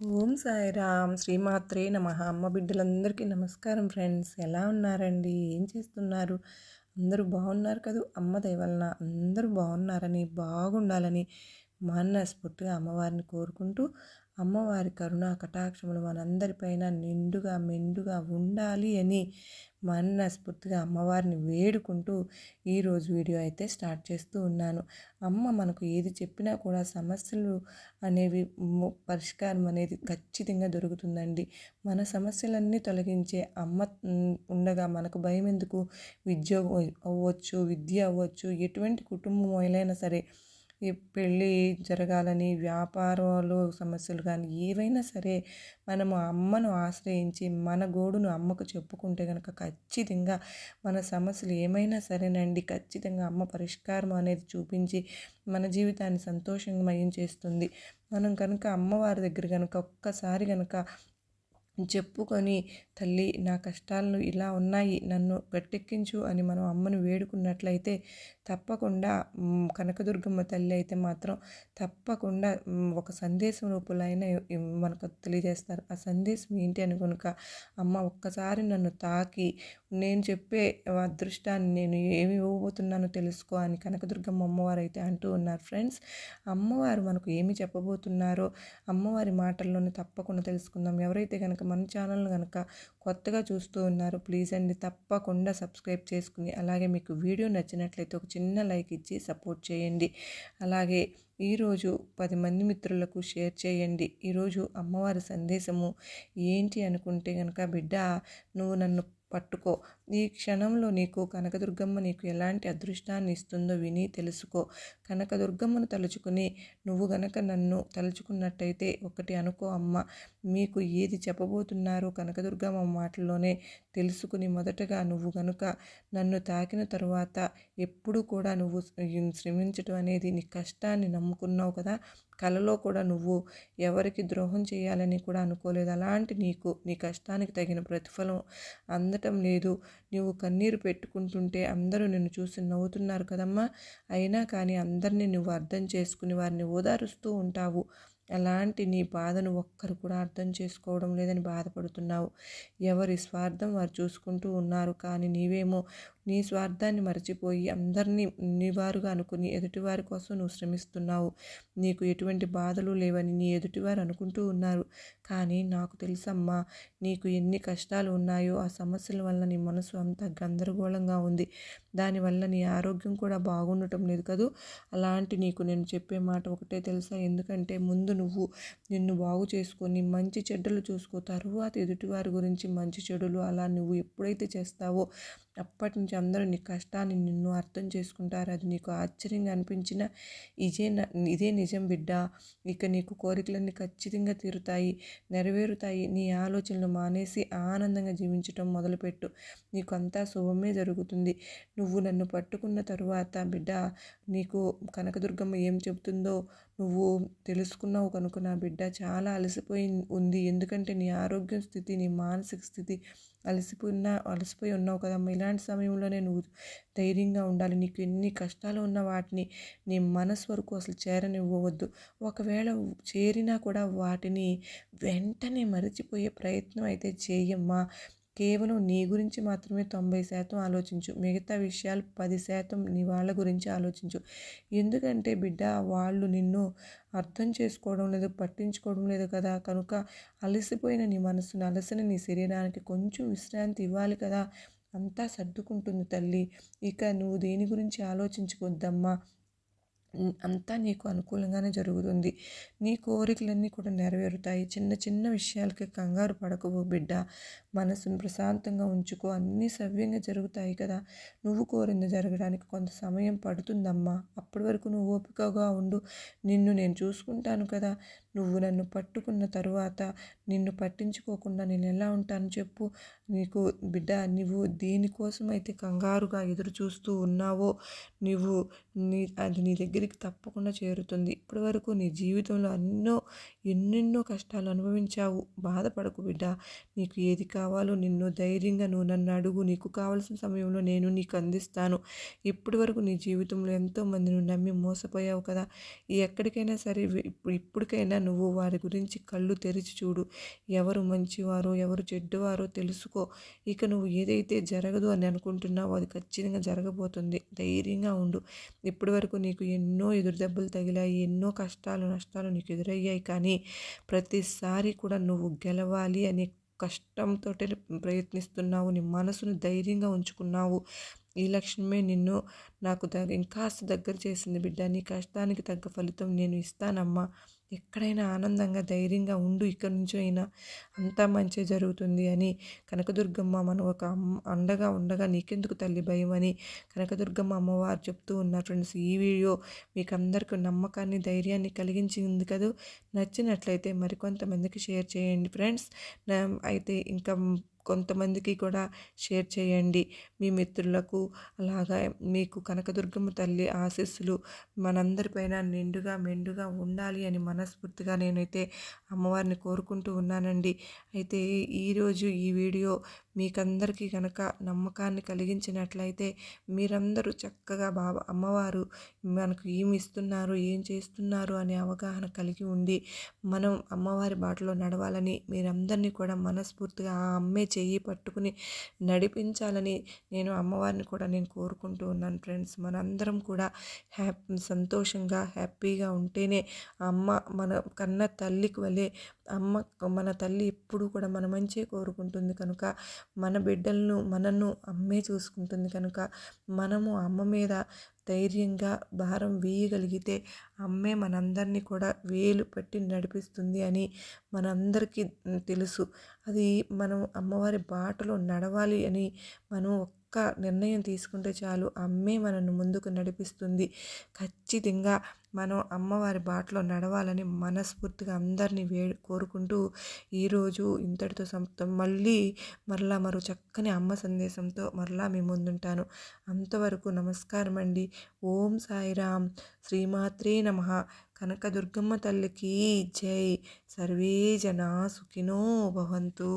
ఓం సాయిరామ్ శ్రీమాత్రే నమ. అమ్మ బిడ్డలందరికీ నమస్కారం ఫ్రెండ్స్. ఎలా ఉన్నారండి? ఏం చేస్తున్నారు? అందరూ బాగున్నారు కదా? అమ్మ దయవలన అందరూ బాగున్నారని బాగుండాలని మనస్ఫూర్తిగా అమ్మవారిని కోరుకుంటూ అమ్మవారి కరుణ కటాక్షములు మనందరిపైన నిండుగా మెండుగా ఉండాలి అని మనస్ఫూర్తిగా అమ్మవారిని వేడుకుంటూ ఈరోజు వీడియో అయితే స్టార్ట్ చేస్తూ ఉన్నాను. అమ్మ మనకు ఏది చెప్పినా కూడా సమస్యలు అనేవి పరిష్కారం అనేది ఖచ్చితంగా దొరుకుతుందండి. మన సమస్యలన్నీ తొలగించే అమ్మ ఉండగా మనకు భయం ఎందుకు విద్య అవ్వచ్చు విద్య అవ్వచ్చు ఎటువంటి కుటుంబం అయినా సరే ఈ పెళ్ళి జరగాలని వ్యాపారాలు సమస్యలు కానీ ఏవైనా సరే మనము అమ్మను ఆశ్రయించి మన గోడును అమ్మకు చెప్పుకుంటే కనుక ఖచ్చితంగా మన సమస్యలు ఏమైనా సరేనండి. ఖచ్చితంగా అమ్మ పరిష్కారం అనేది చూపించి మన జీవితాన్ని సంతోషమయం చేస్తుంది. మనం కనుక అమ్మవారి దగ్గర కనుక ఒక్కసారి కనుక చెప్పుకొని తల్లి నా కష్టాలను ఇలా ఉన్నాయి నన్ను గట్టెక్కించు అని మనం అమ్మను వేడుకున్నట్లయితే తప్పకుండా కనకదుర్గమ్మ తల్లి అయితే మాత్రం తప్పకుండా ఒక సందేశం రూపంలో అయినా మనకు తెలియజేస్తారు. ఆ సందేశం ఏంటి అని కనుక అమ్మ ఒక్కసారి నన్ను తాకి నేను చెప్పే అదృష్టాన్ని నేను ఏమి ఇవ్వబోతున్నానో తెలుసుకో అని కనకదుర్గమ్మ అమ్మవారు అయితే అంటూ ఉన్నారు ఫ్రెండ్స్. అమ్మవారు మనకు ఏమి చెప్పబోతున్నారో అమ్మవారి మాటల్లోనే తప్పకుండా తెలుసుకుందాం. ఎవరైతే కనుక మన ఛానల్ను కనుక కొత్తగా చూస్తూ ఉన్నారు ప్లీజ్ అండి తప్పకుండా సబ్స్క్రైబ్ చేసుకుని అలాగే మీకు వీడియో నచ్చినట్లయితే ఒక చిన్న లైక్ ఇచ్చి సపోర్ట్ చేయండి. అలాగే ఈరోజు పది మంది మిత్రులకు షేర్ చేయండి. ఈరోజు అమ్మవారి సందేశము ఏంటి అనుకుంటే కనుక బిడ్డ నువ్వు నన్ను పట్టుకో. ఈ క్షణంలో నీకు కనకదుర్గమ్మ నీకు ఎలాంటి అదృష్టాన్ని ఇస్తుందో విని తెలుసుకో. కనకదుర్గమ్మను తలుచుకుని నువ్వు గనక నన్ను తలుచుకున్నట్టయితే ఒకటి అనుకో అమ్మ. మీకు ఏది చెప్పబోతున్నారో కనకదుర్గమ్మ మాటల్లోనే తెలుసుకుని మొదటగా నువ్వు గనుక నన్ను తాకిన తరువాత ఎప్పుడు కూడా నువ్వు శ్రమించటం అనేది నీ కష్టాన్ని నమ్ముకున్నావు కదా కలలో కూడా నువ్వు ఎవరికి ద్రోహం చేయాలని కూడా అనుకోలేదు. అలాంటి నీకు నీ కష్టానికి తగిన ప్రతిఫలం అందటం లేదు. నువ్వు కన్నీరు పెట్టుకుంటుంటే అందరూ నిన్ను చూసి నవ్వుతున్నారు కదమ్మా. అయినా కానీ అందరినీ నువ్వు అర్థం చేసుకుని వారిని ఓదారుస్తూ ఉంటావు. అలాంటి నీ బాధను ఒక్కరు కూడా అర్థం చేసుకోవడం లేదని బాధపడుతున్నావు. ఎవరి స్వార్థం వారు చూసుకుంటూ ఉన్నారు. కానీ నీవేమో నీ స్వార్థాన్ని మరచిపోయి అందరినీ నివారుగా అనుకుని ఎదుటివారి కోసం నువ్వు శ్రమిస్తున్నావు. నీకు ఎటువంటి బాధలు లేవని నీ ఎదుటివారు అనుకుంటూ ఉన్నారు. కానీ నాకు తెలుసమ్మా నీకు ఎన్ని కష్టాలు ఉన్నాయో ఆ సమస్యల వల్ల నీ మనసు అంత గందరగోళంగా ఉంది. దానివల్ల నీ ఆరోగ్యం కూడా బాగుండటం లేదు కదూ? అలాంటి నీకు నేను చెప్పే మాట ఒకటే తెలుసా? ఎందుకంటే ముందు నువ్వు నిన్ను బాగు చేసుకొని మంచి చెడ్డలు చూసుకో. తరువాత ఎదుటివారి గురించి మంచి చెడులు అలా నువ్వు ఎప్పుడైతే చేస్తావో అప్పటి నుంచి అందరూ నీ కష్టాన్ని నిన్ను అర్థం చేసుకుంటారు. అది నీకు ఆశ్చర్యంగా అనిపించిన ఇదే ఇదే నిజం బిడ్డ. ఇక నీకు కోరికలన్నీ ఖచ్చితంగా తీరుతాయి నెరవేరుతాయి. నీ ఆలోచనలు మానేసి ఆనందంగా జీవించటం మొదలుపెట్టు. నీకు అంతా శుభమే జరుగుతుంది. నువ్వు నన్ను పట్టుకున్న తరువాత బిడ్డ నీకు కనకదుర్గమ్మ ఏం చెబుతుందో నువ్వు తెలుసుకున్నావు కనుక నా బిడ్డ చాలా అలసిపోయి ఉంది. ఎందుకంటే నీ ఆరోగ్యం స్థితి నీ మానసిక స్థితి అలసిపోయినా అలసిపోయి ఉన్నావు కదమ్మా ఇలాంటి సమయంలోనే నువ్వు ధైర్యంగా ఉండాలి. నీకు ఎన్ని కష్టాలు ఉన్న వాటిని నీ మనసు వరకు అసలు చేరనివ్వవద్దు. ఒకవేళ చేరినా కూడా వాటిని వెంటనే మరచిపోయే ప్రయత్నం అయితే చేయమ్మా. కేవలం నీ గురించి మాత్రమే తొంభై శాతం ఆలోచించు. మిగతా విషయాలు పది శాతం నీ వాళ్ళ గురించి ఆలోచించు. ఎందుకంటే బిడ్డ వాళ్ళు నిన్ను అర్థం చేసుకోవడం లేదు పట్టించుకోవడం లేదు కదా. కనుక అలసిపోయిన నీ మనసును అలసిన నీ శరీరానికి కొంచెం విశ్రాంతి ఇవ్వాలి కదా. అంతా సర్దుకుంటుంది తల్లి. ఇక నువ్వు దేని గురించి ఆలోచించుకోద్దమ్మా అంతా నీకు అనుకూలంగానే జరుగుతుంది. నీ కోరికలన్నీ కూడా నెరవేరుతాయి. చిన్న చిన్న విషయాలకి కంగారు పడకవు బిడ్డ. మనసును ప్రశాంతంగా ఉంచుకో. అన్నీ సవ్యంగా జరుగుతాయి కదా. నువ్వు కోరింది జరగడానికి కొంత సమయం పడుతుందమ్మా. అప్పటి వరకు నువ్వు ఓపికగా ఉండు. నిన్ను నేను చూసుకుంటాను కదా. నువ్వు నన్ను పట్టుకున్న తరువాత నిన్ను పట్టించుకోకుండా నేను ఎలా ఉంటాను చెప్పు. నీకు బిడ్డ నువ్వు దేనికోసమైతే అయితే కంగారుగా ఎదురు చూస్తూ ఉన్నావో నువ్వు నీ అది నీ దగ్గరికి తప్పకుండా చేరుతుంది. ఇప్పటి వరకు నీ జీవితంలో ఎన్నో ఎన్నెన్నో కష్టాలు అనుభవించావు. బాధపడకు బిడ్డ. నీకు ఏది కావాలో నిన్ను ధైర్యంగా నువ్వు నన్ను అడుగు. నీకు కావాల్సిన సమయంలో నేను నీకు అందిస్తాను. ఇప్పటి వరకు నీ జీవితంలో ఎంతోమంది నువ్వు నమ్మి మోసపోయావు కదా. ఎక్కడికైనా సరే ఇప్పుడు ఇప్పటికైనా నువ్వు వారి గురించి కళ్ళు తెరిచి చూడు. ఎవరు మంచివారో ఎవరు చెడ్డవారో తెలుసుకో. ఇక నువ్వు ఏదైతే జరగదు అని అనుకుంటున్నావో అది ఖచ్చితంగా జరగబోతుంది. ధైర్యంగా ఉండు. ఇప్పటి వరకు నీకు ఎన్నో ఎదురు దెబ్బలు తగిలాయి ఎన్నో కష్టాలు నష్టాలు నీకు ఎదురయ్యాయి. కానీ ప్రతిసారి కూడా నువ్వు గెలవాలి అనే కష్టంతో ప్రయత్నిస్తున్నావు. నీ మనసును ధైర్యంగా ఉంచుకున్నావు. ఈ లక్ష్యమే నిన్ను నాకు దగ్గర ఇంకాస్త దగ్గర చేసింది బిడ్డ. నీ కష్టానికి తగ్గ ఫలితం నేను ఇస్తానమ్మా. ఎక్కడైనా ఆనందంగా ధైర్యంగా ఉండు ఇక్కడి నుంచి అయినా అంతా మంచి జరుగుతుంది అని కనకదుర్గమ్మ మనం ఒక అండగా ఉండగా నీకెందుకు తల్లి భయం అని కనకదుర్గమ్మ అమ్మవారు చెప్తూ ఉన్నారు. ఫ్రెండ్స్ ఈ వీడియో మీకు అందరికీ నమ్మకాన్ని ధైర్యాన్ని కలిగించింది కదా? నచ్చినట్లయితే మరికొంతమందికి షేర్ చేయండి. ఫ్రెండ్స్ అయితే ఇంకా కొంతమందికి కూడా షేర్ చేయండి. మీ మిత్రులకు అలాగా మీకు కనకదుర్గమ్మ తల్లి ఆశీస్సులు మనందరిపైన నిండుగా మెండుగా ఉండాలి అని మనస్ఫూర్తిగా నేనైతే అమ్మవారిని కోరుకుంటూ ఉన్నానండి. అయితే ఈరోజు ఈ వీడియో మీకందరికీ కనుక నమ్మకాన్ని కలిగించినట్లయితే మీరందరూ చక్కగా బాబా అమ్మవారు మనకు ఏమి ఇస్తున్నారు ఏం చేస్తున్నారు అనే అవగాహన కలిగి ఉండి మనం అమ్మవారి బాటలో నడవాలని మీరందరినీ కూడా మనస్ఫూర్తిగా ఆ అమ్మే చెయ్యి పట్టుకుని నడిపించాలని నేను అమ్మవారిని కూడా నేను కోరుకుంటూ ఉన్నాను ఫ్రెండ్స్. మనందరం కూడా హ్యాపీ సంతోషంగా హ్యాపీగా ఉంటేనే అమ్మ మన కన్న తల్లికి వలె అమ్మ మన తల్లి ఎప్పుడూ కూడా మన మంచి కోరుకుంటుంది. కనుక మన బిడ్డలను మనను అమ్మే చూసుకుంటుంది కనుక మనము అమ్మ మీద ధైర్యంగా భారం వేయగలిగితే అమ్మే మనందరినీ కూడా వేలు పెట్టి నడిపిస్తుంది అని మనందరికీ తెలుసు. అది మనం అమ్మవారి బాటలో నడవాలి అని మనం ఒక్క నిర్ణయం తీసుకుంటే చాలు అమ్మే మనను ముందుకు నడిపిస్తుంది. ఖచ్చితంగా మనం అమ్మవారి బాటలో నడవాలని మనస్ఫూర్తిగా అందరినీ వే కోరుకుంటూ ఈరోజు ఇంతటితో సంతం మళ్ళీ మరలా మరో చక్కని అమ్మ సందేశంతో మరలా మీ ముందుంటాను. అంతవరకు నమస్కారం అండి. ఓం సాయిరామ్. శ్రీమాత్రే నమ. కనకదుర్గమ్మ తల్లికి జై. సర్వే జనా సుఖినో భవంతు.